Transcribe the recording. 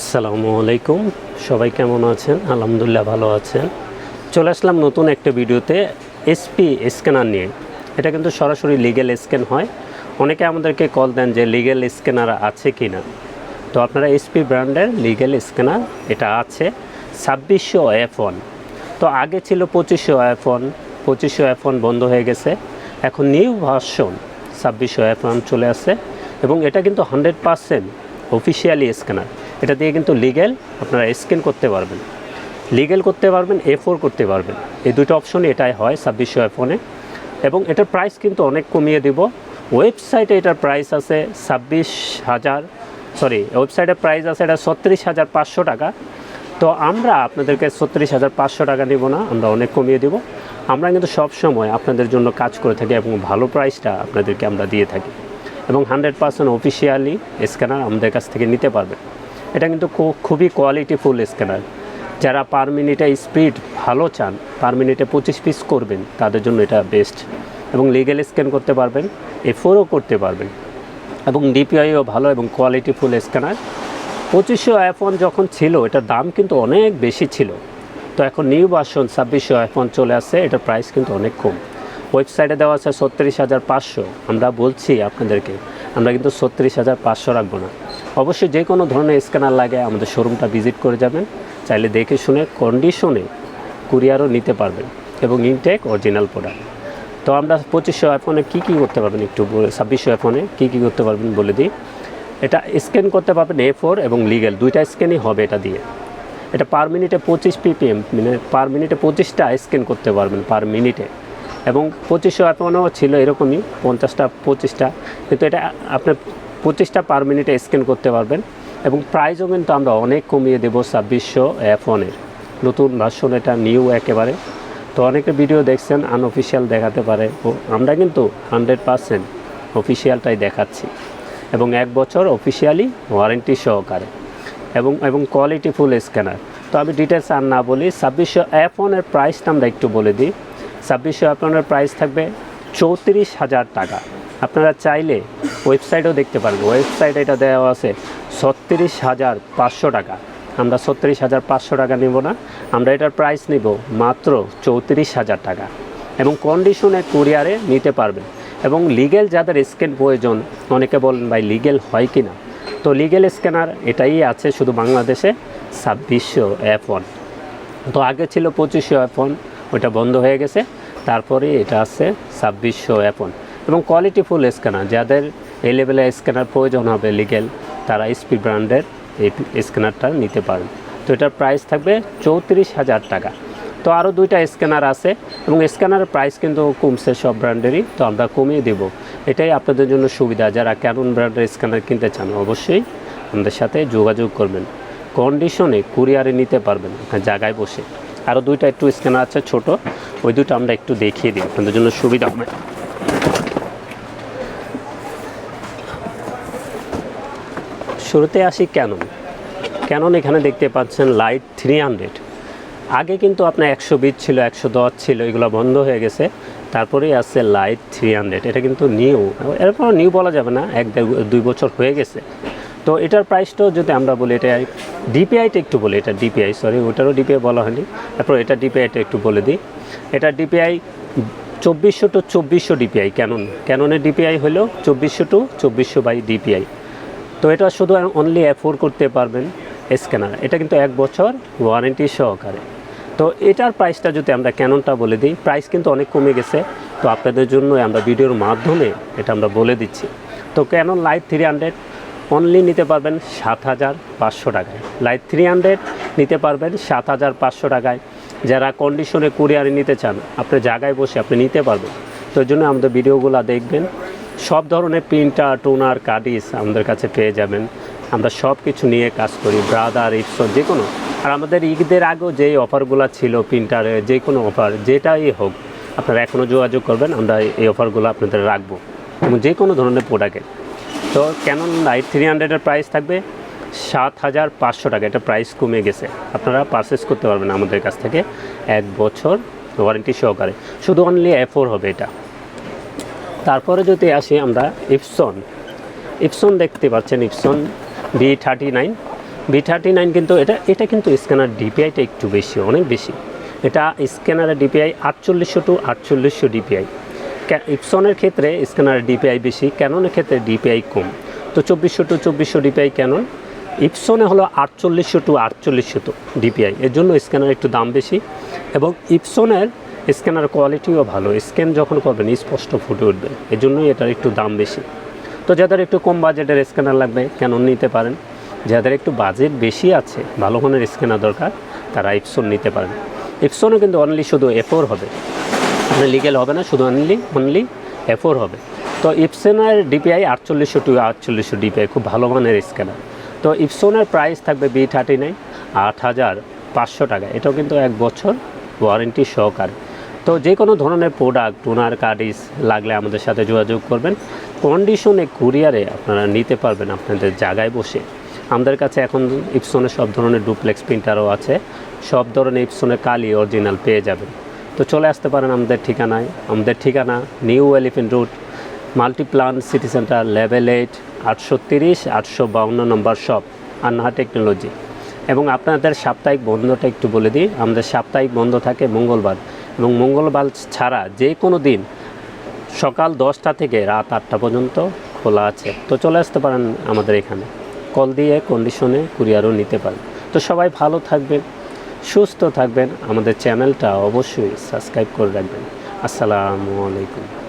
আসসালামু আলাইকুম। সবাই কেমন আছেন? আলহামদুলিল্লাহ ভালো আছেন। চলে আসলাম নতুন একটা ভিডিওতে এসপি স্ক্যানার নিয়ে। এটা কিন্তু সরাসরি লিগেল স্ক্যান হয়। অনেকে আমাদেরকে কল দেন যে লিগেল স্ক্যানার আছে কি না তো আপনারা এসপি ব্র্যান্ডের লিগেল স্ক্যানার এটা আছে। ছাব্বিশশো এফ ওয়ান তো আগে ছিল পঁচিশশো এফ ওয়ান পঁচিশশো এফ ওয়ান বন্ধ হয়ে গেছে। এখন নিউ ভার্সন ছাব্বিশশো এফ ওয়ান চলে আসে এবং এটা কিন্তু হান্ড্রেড পারসেন্ট অফিসিয়ালি স্ক্যানার এটা দিয়ে কিন্তু লিগেল আপনারা স্ক্যান করতে পারবেন। লিগেল করতে পারবেন এ ফোর করতে পারবেন। এই দুটো অপশন এটাই হয় ছাব্বিশশো ফোনে। এবং এটার প্রাইস কিন্তু অনেক কমিয়ে দিব। ওয়েবসাইটে এটার প্রাইস আছে ছাব্বিশ হাজার সরি ওয়েবসাইটের প্রাইস আছে এটা ছত্রিশ হাজার পাঁচশো টাকা। তো আমরা আপনাদেরকে ছত্রিশ হাজার পাঁচশো টাকা নিব না, আমরা অনেক কমিয়ে দিব। আমরা কিন্তু সব সময় আপনাদের জন্য কাজ করে থাকি এবং ভালো প্রাইসটা আপনাদেরকে আমরা দিয়ে থাকি। এবং হান্ড্রেড পার্সেন্ট অফিসিয়ালি স্ক্যানার আমাদের কাছ থেকে নিতে পারবেন। এটা কিন্তু খুবই কোয়ালিটিফুল স্ক্যানার যারা পার মিনিটে স্পিড ভালো চান পার মিনিটে পঁচিশ পিস করবেন, তাদের জন্য এটা বেস্ট এবং লিগেল স্ক্যান করতে পারবেন এফোরও করতে পারবেন। এবং ডিপিআইও ভালো এবং কোয়ালিটিফুল স্ক্যানার পঁচিশশো আইফোন যখন ছিল, এটার দাম কিন্তু অনেক বেশি ছিল। তো এখন নিউ ভার্সন ছাব্বিশশো আইফোন চলে আসছে, এটার প্রাইস কিন্তু অনেক কম। ওয়েবসাইটে দেওয়া আছে ছত্রিশ হাজার পাঁচশো। আমরা বলছি আপনাদেরকে, আমরা কিন্তু ছত্রিশ হাজার পাঁচশো রাখব না। অবশ্যই যে কোনো ধরনের স্ক্যানার লাগে আমাদের শোরুমটা ভিজিট করে যাবেন। চাইলে দেখে শুনে কন্ডিশনে কুরিয়ারও নিতে পারবেন এবং ইনটেক অরিজিনাল প্রোডাক্ট তো আমরা পঁচিশশো আইফোনে কী কী করতে পারবেন একটু ছাব্বিশশো আইফোনে কী কী করতে পারবেন বলে দিই। এটা স্ক্যান করতে পারবেন এ ফোর এবং লিগেল দুইটা স্ক্যানই হবে এটা দিয়ে। এটা পার মিনিটে পঁচিশ পিপিএম মানে পার মিনিটে পঁচিশটা স্ক্যান করতে পারবেন পার মিনিটে এবং পঁচিশশো আইফোনও ছিল এরকমই, পঞ্চাশটা, পঁচিশটা। কিন্তু এটা আপনার পঁচিশটা পার মিনিটে স্ক্যান করতে পারবেন এবং প্রাইজও কিন্তু আমরা অনেক কমিয়ে দেবো ছাব্বিশশো অ্যাফোনের নতুন ভার্সন এটা নিউ একেবারে। তো অনেকে ভিডিও দেখছেন আনঅফিসিয়াল দেখাতে পারে। ও, আমরা কিন্তু হান্ড্রেড পারসেন্ট অফিসিয়ালটাই দেখাচ্ছি। এবং এক বছর অফিসিয়ালি ওয়ারেন্টি সহকারে। এবং এবং কোয়ালিটি ফুল স্ক্যানার তো আমি ডিটেলস আর না বলি, ছাব্বিশশো অ্যাফোনের প্রাইসটা আমরা একটু বলে দিই। ছাব্বিশশো অ্যাফোনের প্রাইস থাকবে চৌত্রিশ হাজার টাকা। আপনারা চাইলে ওয়েবসাইটেও দেখতে পারব। ওয়েবসাইটে এটা দেওয়া আছে ছত্রিশ হাজার পাঁচশো টাকা। আমরা ছত্রিশ হাজার পাঁচশো টাকা নেব না, আমরা এটার প্রাইস নেব মাত্র চৌত্রিশ হাজার টাকা। এবং কন্ডিশনে কুরিয়ারে নিতে পারবেন। এবং লিগেল যাদের স্ক্যান প্রয়োজন, অনেকে বলেন, ভাই লিগেল হয় কি না? তো লিগেল স্ক্যানার এটাই আছে শুধু বাংলাদেশে, ছাব্বিশশো অ্যাপ ওয়ান তো আগে ছিল পঁচিশশো অ্যাপ ওয়ান ওইটা বন্ধ হয়ে গেছে। তারপরে এটা আছে ছাব্বিশশো অ্যাপ ওয়ান এবং কোয়ালিটি ফুল স্ক্যানার যাদের এই লেভেলে স্ক্যানার প্রয়োজন হবে লিগেল তারা স্পিড ব্র্যান্ডের এই স্ক্যানারটা নিতে পারেন তো এটার প্রাইস থাকবে চৌত্রিশ হাজার টাকা। তো আরও দুইটা স্ক্যানার আছে এবং স্ক্যানারের প্রাইস কিন্তু কমছে সব ব্র্যান্ডেরই তো আমরা কমিয়ে দেব। এটাই আপনাদের জন্য সুবিধা। যারা ক্যানন ব্র্যান্ডের স্ক্যানার কিনতে চান, অবশ্যই আমাদের সাথে যোগাযোগ করবেন। কন্ডিশনে কুরিয়ারে নিতে পারবেন জায়গায় বসে। আরও দুইটা একটু স্ক্যানার আছে ছোট, ওই দুটো আমরা একটু দেখিয়ে দিই। আপনাদের জন্য সুবিধা হবে। শুরুতে আসি ক্যানন ক্যানন এখানে দেখতে পাচ্ছেন লাইট থ্রি হান্ড্রেড আগে কিন্তু আপনার একশো বিট ছিল, একশো দশ ছিল, এগুলো বন্ধ হয়ে গেছে। তারপরেই আছে লাইট থ্রি হান্ড্রেড এটা কিন্তু নিউ এরপর নিউ বলা যাবে না, এক দুই বছর হয়ে গেছে। তো এটার প্রাইসটাও যদি আমরা বলি, এটা ডিপিআইটা একটু বলি, এটা ডিপিআই সরি ওটারও ডিপিআই বলা হয়নি। তারপর এটা ডিপিআইটা একটু বলে দিই। এটা ডিপিআই চব্বিশশো টু চব্বিশশো ডিপিআই ক্যানন ক্যাননের ডিপিআই হলো চব্বিশশো টু চব্বিশশো বাই ডিপিআই তো এটা শুধু অনলি অ্যাফোর্ড করতে পারবেন স্ক্যানার এটা কিন্তু এক বছর ওয়ারেন্টি সহকারে। তো এটার প্রাইসটা যদি আমরা ক্যাননটা বলে দিই প্রাইস কিন্তু অনেক কমে গেছে। তো আপনাদের জন্য আমরা ভিডিওর মাধ্যমে এটা আমরা বলে দিচ্ছি। তো Canon LiDE three hundred only নিতে পারবেন সাত হাজার পাঁচশো টাকায়। লাইট থ্রি হান্ড্রেড নিতে পারবেন সাত হাজার পাঁচশো টাকায়। যারা কন্ডিশনে কুরিয়ারে নিতে চান আপনি জায়গায় বসে আপনি নিতে পারবেন। তো জন্য আমাদের ভিডিওগুলো দেখবেন। সব ধরনের প্রিন্টার, টোনার, কার্ডিস আমাদের কাছে পেয়ে যাবেন। আমরা সব কিছু নিয়ে কাজ করি, ব্রাদার, ইপসন যে কোনো আর আমাদের ঈদের আগেও যেই অফারগুলো ছিল প্রিন্টারে যে কোনো অফার, যেটাই হোক, আপনারা এখনও যোগাযোগ করবেন, আমরা এই অফারগুলো আপনাদের রাখব। এবং যে কোনো ধরনের প্রোডাক্টে তো কেন লাইট থ্রি হান্ড্রেডের প্রাইস থাকবে সাত হাজার পাঁচশো টাকা। এটা প্রাইস কমে গেছে। আপনারা পারচেস করতে পারবেন আমাদের কাছ থেকে এক বছর ওয়ারেন্টি সহকারে। শুধু অনলি এফোর হবে এটা। তারপরে যদি আসি আমরা ইপসন ইপসন দেখতে পাচ্ছেন, Epson B thirty nine. B thirty nine কিন্তু এটা এটা কিন্তু স্ক্যানার ডিপিআইটা একটু বেশি, অনেক বেশি। এটা স্ক্যানারের ডিপিআই আটচল্লিশশো টু আটচল্লিশশো ডিপিআই। ইপসনের ক্ষেত্রে স্ক্যানারের ডিপিআই বেশি, ক্যাননের ক্ষেত্রে ডিপিআই কম। তো চব্বিশশো টু চব্বিশশো ডিপিআই ক্যানন। ইপসনে হলো আটচল্লিশশো টু আটচল্লিশশো টু ডিপিআই, এর জন্য স্ক্যানার একটু দাম বেশি। এবং ইপসনের স্ক্যানার কোয়ালিটিও ভালো, স্ক্যান যখন করবেন, স্পষ্ট ফুটে উঠবে। এর জন্যই এটার একটু দাম বেশি। তো যাদের একটু কম বাজেটের স্ক্যানার লাগবে, কেন নিতে পারেন? যাদের একটু বাজেট বেশি আছে, ভালো মানের স্ক্যানার দরকার, তারা ইপসন নিতে পারেন। ইপসনও কিন্তু অনলি শুধু এফোর হবে। মানে লিগেল হবে না, শুধু অনলি অনলি এফোর হবে। তো ইপসনের ডিপিআই আটচল্লিশশো টু আটচল্লিশশো ডিপিআই খুব ভালো মানের স্ক্যানার। তো ইপসনের প্রাইস থাকবে বি থার্টি নাইন আট হাজার পাঁচশো টাকা। এটাও কিন্তু এক বছর ওয়ারেন্টি সহকারে। তো যে কোনো ধরনের প্রোডাক্ট টোনার কার্ডিস লাগলে আমাদের সাথে যোগাযোগ করবেন। কন্ডিশনে কুরিয়ারে আপনারা নিতে পারবেন আপনাদের জায়গায় বসে। আমাদের কাছে এখন ইপসনের সব ধরনের ডুপ্লেক্স প্রিন্টারও আছে। সব ধরনের ইপসনের কালি অরিজিনাল পেয়ে যাবেন। তো চলে আসতে পারেন আমাদের ঠিকানায়। আমাদের ঠিকানা New Elephant Road Multiplan City Centre level eight আটশো তিরিশ, আটশো বাউন্ন নম্বর শপ আন্না টেকনোলজি এবং আপনাদের সাপ্তাহিক বন্ধটা একটু বলে দিই। আমাদের সাপ্তাহিক বন্ধ থাকে মঙ্গলবার। এবং মঙ্গলবার ছাড়া যে কোনো দিন সকাল দশটা থেকে রাত আটটা পর্যন্ত খোলা আছে। তো চলে আসতে পারেন আমাদের এখানে। কল দিয়ে কন্ডিশনে কুরিয়ারও নিতে পারেন। তো সবাই ভালো থাকবেন, সুস্থ থাকবেন। আমাদের চ্যানেলটা অবশ্যই সাবস্ক্রাইব করে রাখবেন। আসসালামু আলাইকুম।